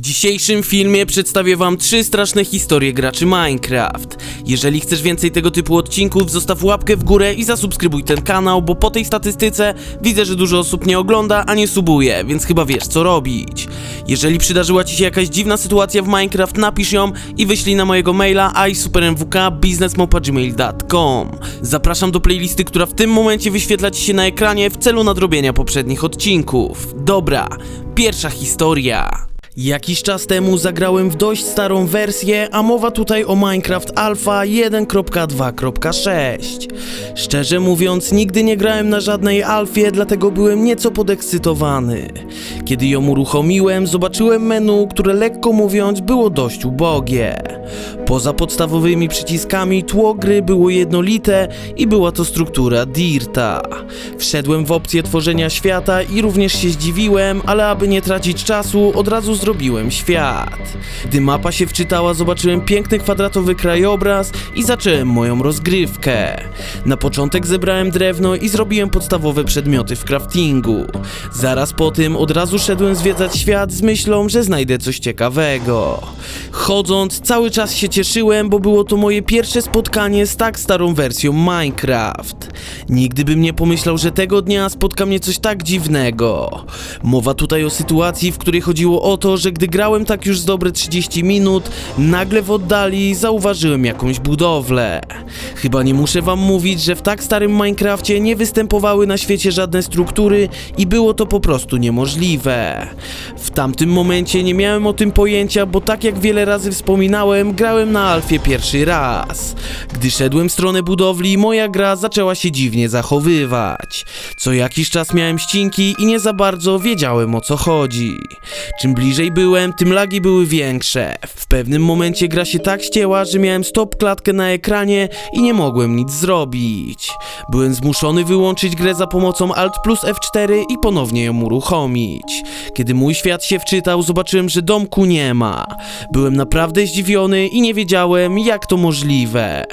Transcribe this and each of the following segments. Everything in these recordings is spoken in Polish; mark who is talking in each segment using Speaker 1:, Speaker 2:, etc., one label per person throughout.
Speaker 1: W dzisiejszym filmie przedstawię wam trzy straszne historie graczy Minecraft. Jeżeli chcesz więcej tego typu odcinków, zostaw łapkę w górę i zasubskrybuj ten kanał, bo po tej statystyce widzę, że dużo osób nie ogląda, a nie subuje, więc chyba wiesz co robić. Jeżeli przydarzyła ci się jakaś dziwna sytuacja w Minecraft, napisz ją i wyślij na mojego maila isupermwk.businessmopagmail.com Zapraszam do playlisty, która w tym momencie wyświetla ci się na ekranie w celu nadrobienia poprzednich odcinków. Dobra, pierwsza historia. Jakiś czas temu zagrałem w dość starą wersję, a mowa tutaj o Minecraft Alpha 1.2.6. Szczerze mówiąc, nigdy nie grałem na żadnej alfie, dlatego byłem nieco podekscytowany. Kiedy ją uruchomiłem, zobaczyłem menu, które lekko mówiąc było dość ubogie. Poza podstawowymi przyciskami tło gry było jednolite i była to struktura Dirta. Wszedłem w opcję tworzenia świata i również się zdziwiłem, ale aby nie tracić czasu, od razu zrobiłem świat. Gdy mapa się wczytała, zobaczyłem piękny kwadratowy krajobraz i zacząłem moją rozgrywkę. Na początek zebrałem drewno i zrobiłem podstawowe przedmioty w craftingu. Zaraz po tym od razu szedłem zwiedzać świat z myślą, że znajdę coś ciekawego. Chodząc, cały czas się cieszyłem, bo było to moje pierwsze spotkanie z tak starą wersją Minecraft. Nigdy bym nie pomyślał, że tego dnia spotka mnie coś tak dziwnego. Mowa tutaj o sytuacji, w której chodziło o to, że gdy grałem tak już z dobre 30 minut, nagle w oddali zauważyłem jakąś budowlę. Chyba nie muszę wam mówić, że w tak starym Minecrafcie nie występowały na świecie żadne struktury i było to po prostu niemożliwe. W tamtym momencie nie miałem o tym pojęcia, bo tak jak wiele razy wspominałem, grałem na Alfie pierwszy raz. Gdy szedłem w stronę budowli, moja gra zaczęła się dziwnie zachowywać. Co jakiś czas miałem ścinki i nie za bardzo wiedziałem o co chodzi. Czym bliżej byłem, tym lagi były większe. W pewnym momencie gra się tak ścięła, że miałem stop klatkę na ekranie i nie mogłem nic zrobić. Byłem zmuszony wyłączyć grę za pomocą Alt plus F4 i ponownie ją uruchomić. Kiedy mój świat się wczytał, zobaczyłem, że domku nie ma. Byłem naprawdę zdziwiony i nie wiedziałem, jak to możliwe.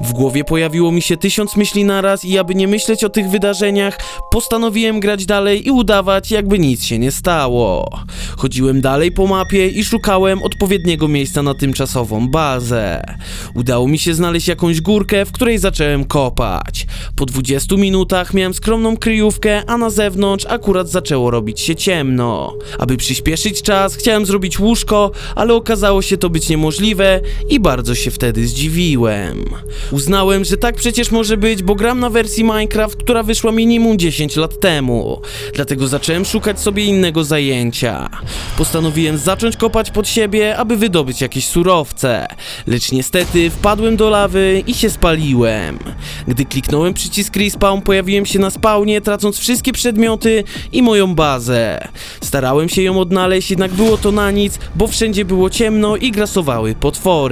Speaker 1: W głowie pojawiło mi się tysiąc myśli naraz i aby nie myśleć o tych wydarzeniach, postanowiłem grać dalej i udawać, jakby nic się nie stało. Chodziłem dalej po mapie i szukałem odpowiedniego miejsca na tymczasową bazę. Udało mi się znaleźć jakąś górkę, w której zacząłem kopać. Po 20 minutach miałem skromną kryjówkę, a na zewnątrz akurat zaczęło robić się ciemno. Aby przyspieszyć czas, chciałem zrobić łóżko, ale okazało się to być niemożliwe i bardzo się wtedy zdziwiłem. Uznałem, że tak przecież może być, bo gram na wersji Minecraft, która wyszła minimum 10 lat temu. Dlatego zacząłem szukać sobie innego zajęcia. Postanowiłem zacząć kopać pod siebie, aby wydobyć jakieś surowce. Lecz niestety wpadłem do lawy i się spaliłem. Gdy kliknąłem przycisk respawn, pojawiłem się na spawnie, tracąc wszystkie przedmioty i moją bazę. Starałem się ją odnaleźć, jednak było to na nic, bo wszędzie było ciemno i grasowały potwory.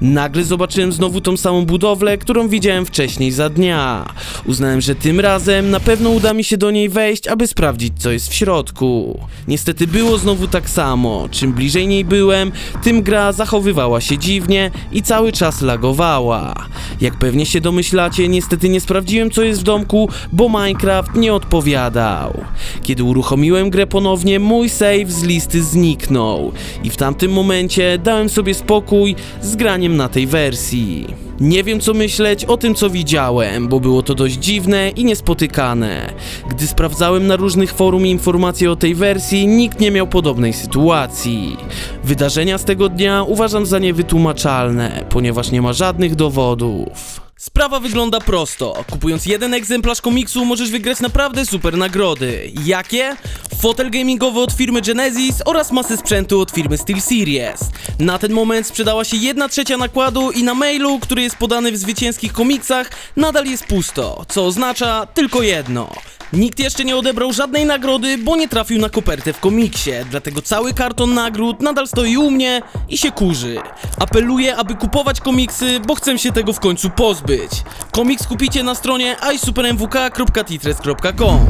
Speaker 1: Nagle zobaczyłem znowu tą samą budowlę, którą widziałem wcześniej za dnia. Uznałem, że tym razem na pewno uda mi się do niej wejść, aby sprawdzić, co jest w środku. Niestety było znowu tak samo. Czym bliżej niej byłem, tym gra zachowywała się dziwnie i cały czas lagowała. Jak pewnie się domyślacie, niestety nie sprawdziłem, co jest w domku, bo Minecraft nie odpowiadał. Kiedy uruchomiłem grę ponownie, mój save z listy zniknął i w tamtym momencie dałem sobie spokój z graniem na tej wersji. Nie wiem co myśleć o tym co widziałem, bo było to dość dziwne i niespotykane. Gdy sprawdzałem na różnych forum informacje o tej wersji, nikt nie miał podobnej sytuacji. Wydarzenia z tego dnia uważam za niewytłumaczalne, ponieważ nie ma żadnych dowodów. Sprawa wygląda prosto. Kupując jeden egzemplarz komiksu możesz wygrać naprawdę super nagrody. Jakie? Fotel gamingowy od firmy Genesis oraz masę sprzętu od firmy SteelSeries. Na ten moment sprzedała się 1 trzecia nakładu i na mailu, który jest podany w zwycięskich komiksach, nadal jest pusto, co oznacza tylko jedno. Nikt jeszcze nie odebrał żadnej nagrody, bo nie trafił na kopertę w komiksie, dlatego cały karton nagród nadal stoi u mnie i się kurzy. Apeluję, aby kupować komiksy, bo chcę się tego w końcu pozbyć. Komiks kupicie na stronie isupermwk.titres.com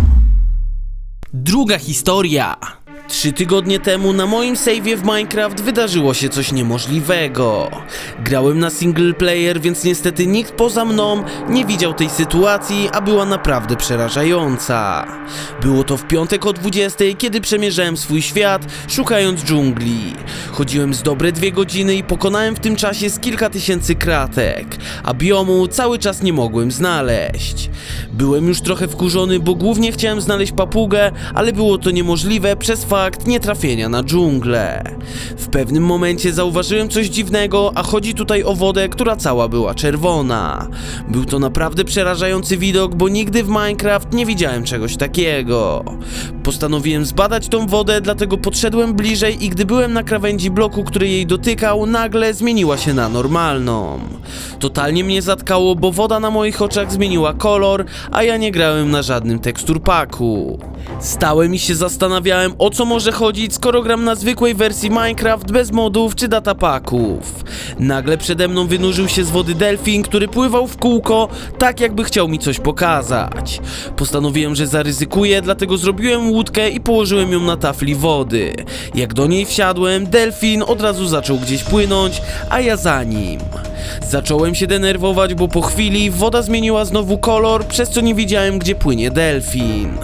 Speaker 1: Druga historia. Trzy tygodnie temu na moim save'ie w Minecraft wydarzyło się coś niemożliwego. Grałem na single player, więc niestety nikt poza mną nie widział tej sytuacji, a była naprawdę przerażająca. Było to w piątek o 20, kiedy przemierzałem swój świat, szukając dżungli. Chodziłem z dobre dwie godziny i pokonałem w tym czasie z kilka tysięcy kratek, a biomu cały czas nie mogłem znaleźć. Byłem już trochę wkurzony, bo głównie chciałem znaleźć papugę, ale było to niemożliwe przez fakt nietrafienia na dżunglę. W pewnym momencie zauważyłem coś dziwnego, a chodzi tutaj o wodę, która cała była czerwona. Był to naprawdę przerażający widok, bo nigdy w Minecraft nie widziałem czegoś takiego. Postanowiłem zbadać tą wodę, dlatego podszedłem bliżej i gdy byłem na krawędzi bloku, który jej dotykał, nagle zmieniła się na normalną. Totalnie mnie zatkało, bo woda na moich oczach zmieniła kolor, a ja nie grałem na żadnym teksturpaku. Stałem i się zastanawiałem, o co może chodzić, skoro gram na zwykłej wersji Minecraft bez modów czy datapaków. Nagle przede mną wynurzył się z wody delfin, który pływał w kółko, tak jakby chciał mi coś pokazać. Postanowiłem, że zaryzykuję, dlatego zrobiłem łódkę i położyłem ją na tafli wody. Jak do niej wsiadłem, delfin od razu zaczął gdzieś płynąć, a ja za nim. Zacząłem się denerwować, bo po chwili woda zmieniła znowu kolor, przez co nie wiedziałem, gdzie płynie delfin.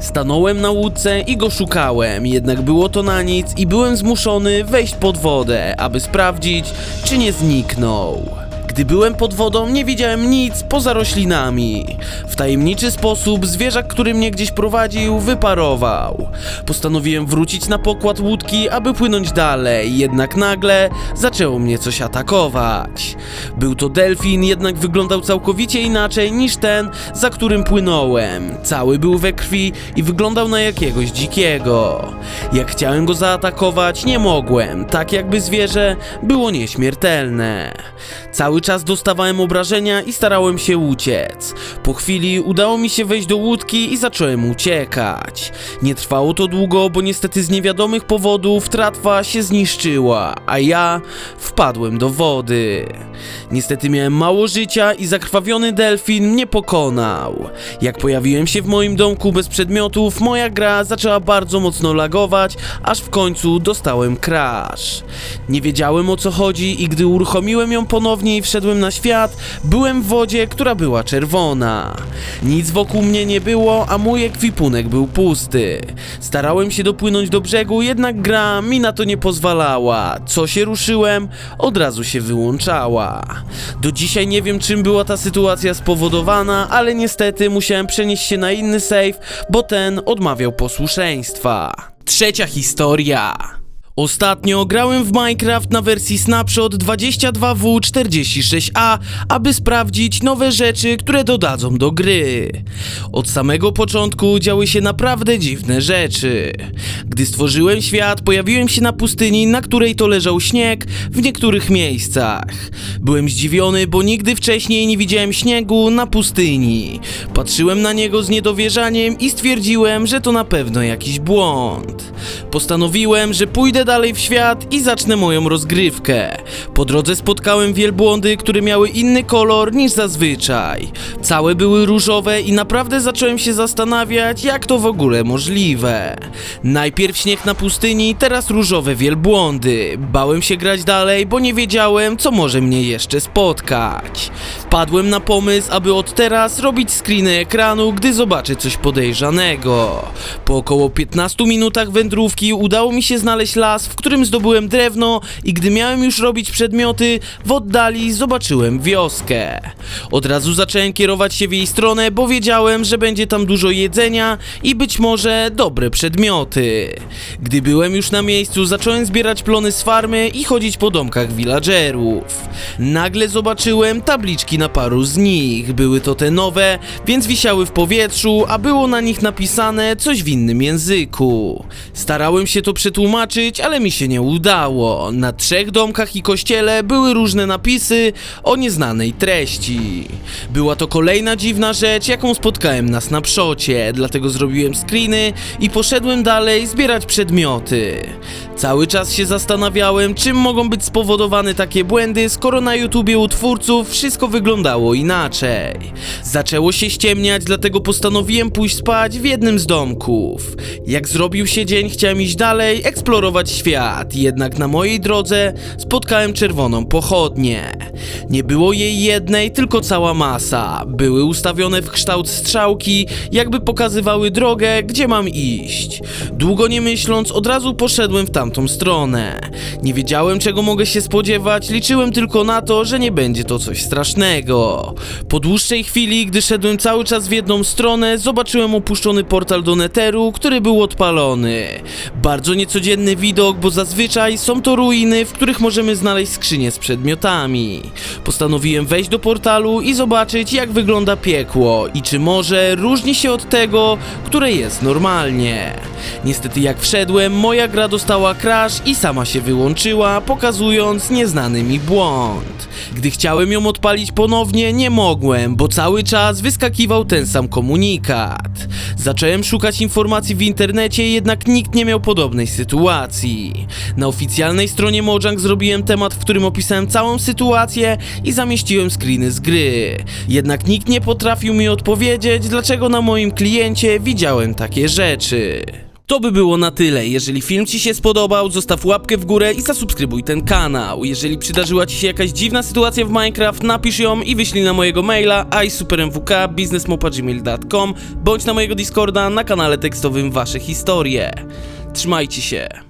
Speaker 1: Stanąłem na łódce i go szukałem, jednak było to na nic i byłem zmuszony wejść pod wodę, aby sprawdzić, czy nie zniknął. Gdy byłem pod wodą, nie widziałem nic poza roślinami. W tajemniczy sposób zwierzak, który mnie gdzieś prowadził, wyparował. Postanowiłem wrócić na pokład łódki, aby płynąć dalej, jednak nagle zaczęło mnie coś atakować. Był to delfin, jednak wyglądał całkowicie inaczej niż ten, za którym płynąłem. Cały był we krwi i wyglądał na jakiegoś dzikiego. Jak chciałem go zaatakować, nie mogłem, tak jakby zwierzę było nieśmiertelne. Cały czas dostawałem obrażenia i starałem się uciec. Po chwili udało mi się wejść do łódki i zacząłem uciekać. Nie trwało to długo, bo niestety z niewiadomych powodów tratwa się zniszczyła, a ja wpadłem do wody. Niestety miałem mało życia i zakrwawiony delfin mnie pokonał. Jak pojawiłem się w moim domku bez przedmiotów, moja gra zaczęła bardzo mocno lagować, aż w końcu dostałem crash. Nie wiedziałem o co chodzi i gdy uruchomiłem ją ponownie i wszedłem na świat, byłem w wodzie, która była czerwona. Nic wokół mnie nie było, a mój ekwipunek był pusty. Starałem się dopłynąć do brzegu, jednak gra mi na to nie pozwalała. Co się ruszyłem, od razu się wyłączała. Do dzisiaj nie wiem czym była ta sytuacja spowodowana, ale niestety musiałem przenieść się na inny save, bo ten odmawiał posłuszeństwa. Trzecia historia. Ostatnio grałem w Minecraft na wersji Snapshot 22W46A, aby sprawdzić nowe rzeczy, które dodadzą do gry. Od samego początku działy się naprawdę dziwne rzeczy. Gdy stworzyłem świat, pojawiłem się na pustyni, na której to leżał śnieg w niektórych miejscach. Byłem zdziwiony, bo nigdy wcześniej nie widziałem śniegu na pustyni. Patrzyłem na niego z niedowierzaniem i stwierdziłem, że to na pewno jakiś błąd. Postanowiłem, że pójdę dalej w świat i zacznę moją rozgrywkę. Po drodze spotkałem wielbłądy, które miały inny kolor niż zazwyczaj. Całe były różowe i naprawdę zacząłem się zastanawiać, jak to w ogóle możliwe. Najpierw śnieg na pustyni, teraz różowe wielbłądy. Bałem się grać dalej, bo nie wiedziałem, co może mnie jeszcze spotkać. Wpadłem na pomysł, aby od teraz robić screeny ekranu, gdy zobaczę coś podejrzanego. Po około 15 minutach wędrówki udało mi się znaleźć las, w którym zdobyłem drewno i gdy miałem już robić przedmioty, w oddali zobaczyłem wioskę. Od razu zacząłem kierować się w jej stronę, bo wiedziałem, że będzie tam dużo jedzenia i być może dobre przedmioty. Gdy byłem już na miejscu, zacząłem zbierać plony z farmy i chodzić po domkach villagerów. Nagle zobaczyłem tabliczki na paru z nich. Były to te nowe, więc wisiały w powietrzu, a było na nich napisane coś w innym języku. Starałem się to przetłumaczyć, ale mi się nie udało. Na trzech domkach i kościele były różne napisy o nieznanej treści. Była to kolejna dziwna rzecz, jaką spotkałem na snapshocie, dlatego zrobiłem screeny i poszedłem dalej zbierać przedmioty. Cały czas się zastanawiałem, czym mogą być spowodowane takie błędy, skoro na YouTubie u twórców wszystko wyglądało inaczej. Zaczęło się ściemniać, dlatego postanowiłem pójść spać w jednym z domków. Jak zrobił się dzień, chciałem iść dalej, eksplorować świat, jednak na mojej drodze spotkałem czerwoną pochodnię. Nie było jej jednej, tylko cała masa. Były ustawione w kształt strzałki, jakby pokazywały drogę, gdzie mam iść. Długo nie myśląc, od razu poszedłem w tamtą stronę. Nie wiedziałem, czego mogę się spodziewać, liczyłem tylko na to, że nie będzie to coś strasznego. Po dłuższej chwili, gdy szedłem cały czas w jedną stronę, zobaczyłem opuszczony portal do Netheru, który był odpalony. Bardzo niecodzienny widok, bo zazwyczaj są to ruiny, w których możemy znaleźć skrzynie z przedmiotami. Postanowiłem wejść do portalu i zobaczyć, jak wygląda piekło i czy może różni się od tego, które jest normalnie. Niestety, jak wszedłem, moja gra dostała crash i sama się wyłączyła, pokazując nieznany mi błąd. Gdy chciałem ją odpalić ponownie, nie mogłem, bo cały czas wyskakiwał ten sam komunikat. Zacząłem szukać informacji w internecie, jednak nikt nie miał podobnej sytuacji. Na oficjalnej stronie Mojang zrobiłem temat, w którym opisałem całą sytuację i zamieściłem screeny z gry. Jednak nikt nie potrafił mi odpowiedzieć, dlaczego na moim kliencie widziałem takie rzeczy. To by było na tyle. Jeżeli film Ci się spodobał, zostaw łapkę w górę i zasubskrybuj ten kanał. Jeżeli przydarzyła Ci się jakaś dziwna sytuacja w Minecraft, napisz ją i wyślij na mojego maila isupermwk.biznesmopa.gmail.com bądź na mojego Discorda na kanale tekstowym Wasze historie. Trzymajcie się.